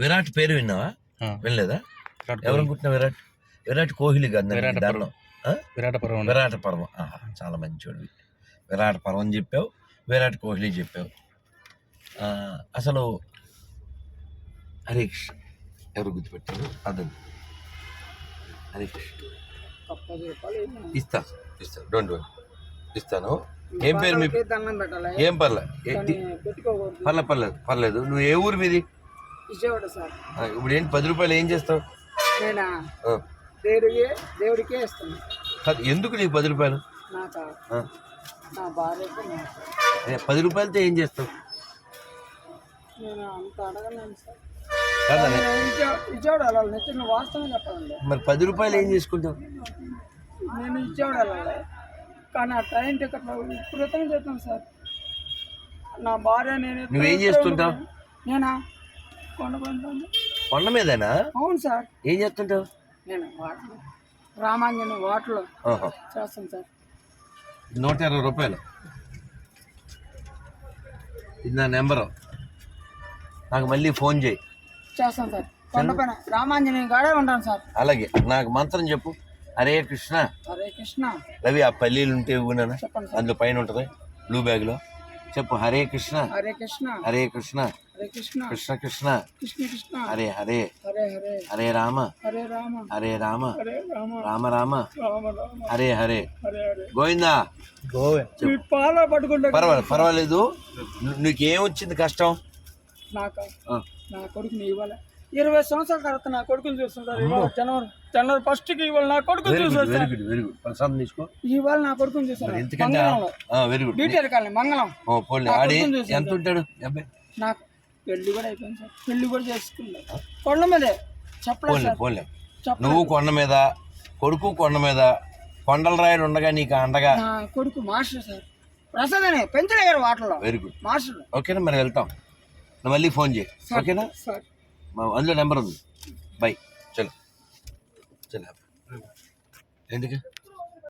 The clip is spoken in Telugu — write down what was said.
విరాట్ పేరు విన్నావా? వినలేదా? విరాట్ ఎవరు కోహ్లీ. అనుకుంటున్నా విరాట్? విరాట్ కోహ్లీ కాదు దానిలో? విరాట పర్వం. విరాట పర్వం. ఆహా, చాలా మంచివాడివి విరాట పర్వం చెప్పావు విరాట్ కోహ్లీ చెప్పావు. అసలు హరే కృష్ణ ఎవరు గుర్తుపెట్టారు? అదండి హరే కృష్ణ ఇస్తా ఇస్తా. Don't worry. ఇస్తాను. ఏం పేరు మీ ఏం పర్లే. పర్లే పర్లేదు. పర్లేదు. నువ్వు ఏ ఊరు మీది? విజయవాడ సార్. ఇప్పుడు ఏంటి పది రూపాయలు ఏం చేస్తావు? నేనా? దేవుడికి దేవుడికే ఇస్తాను కాదు, ఎందుకు నీకు పది రూపాయలు? నాకా నా భార్యకి నాకు ఏ, పది రూపాయలతో ఏం చేస్తావు? నేను అంత అడగలేను సార్. కాదా? నేను విజయ- విజయవాడ వెళ్ళాలి నిత్యం వాస్తవం చెప్పాలండి. మరి పది రూపాయలు ఏం చేసుకుంటావు? నేను విజయవాడ వెళ్ళాలి కానీ ఆ ట్రైన్ టికెట్ చెప్తాను సార్. నా భార్య నేను నువ్వేం చేస్తుంటావు? నేనా? కొండ మీదేనా? అవును సార్. ఏం చేస్తుంటావు? నేను వాటర్ రామాంజన్ వాటర్లో. చేస్తాను సార్. నూట ఇరవై రూపాయలు. ఇది నా నెంబరు. నాకు మళ్ళీ ఫోన్ చేయి. చేస్తాను సార్. కొండపైన రామాంజనేయం కాడే ఉంటాను సార్. అలాగే నాకు మంత్రం చెప్పు. హరే కృష్ణ. హరే కృష్ణ. రవి ఆ పల్లీలు ఉంటే ఇవ్వనా అందులో పైన ఉంటుంది. బ్లూ బ్యాగ్లో. చెప్పు హరే కృష్ణ. హరే కృష్ణ. హరే కృష్ణ. హరే కృష్ణ. కృష్ణ కృష్ణ. కృష్ణ కృష్ణ. హరే హరే. హరే హరే. హరే రామ. హరే రామ. హరే రామ. హరే రామ. రామ హరే హరే. గోవిందా? పాల పట్టుకుంటే పర్వాలేదు. పర్వాలేదు నీకేం వచ్చింది కష్టం? నాకు? ఆ, నా కొడుకుని ఇవ్వాలి ఇరవై సంవత్సరాల తర్వాత నా కొడుకుని చూస్తుంటారు ఇవాళ జనవరి జనవరి ఫస్ట్కి ఇవాళ నా కొడుకుని చూస్తారు వెరీ గుడ్ వెరీ గుడ్ ప్రసాదం తీసుకో. ఇవాళ నా కొడుకుని చూస్తారు మరి ఎందుకంటే వెరీ గుడ్ డీటెయిల్ కాలనీ మంగళం. ఓ పోలే ఆడి ఎంత ఉంటాడు? అబ్బాయి నాకు పెళ్ళి కూడా అయిపోయింది సార్. పెళ్ళి కూడా చేసుకుంది కొండ మీదే. చెప్పలేదు పోలే నువ్వు కొండ మీద కొడుకు కొండ మీద కొండల రాయుడు ఉండగా నీకు అండగా. కొడుకు మాస్టర్ సార్. ప్రసాద్ అనే పెంచలే గారు వాటర్లో వెరీ గుడ్ మాస్టర్ ఓకేనా? మరి వెళ్తాం. మళ్ళీ ఫోన్ చేయి. ఓకేనా? సార్. అందులో నెంబర్ ఉంది. బై. చలో. చలో. ఎందుకు?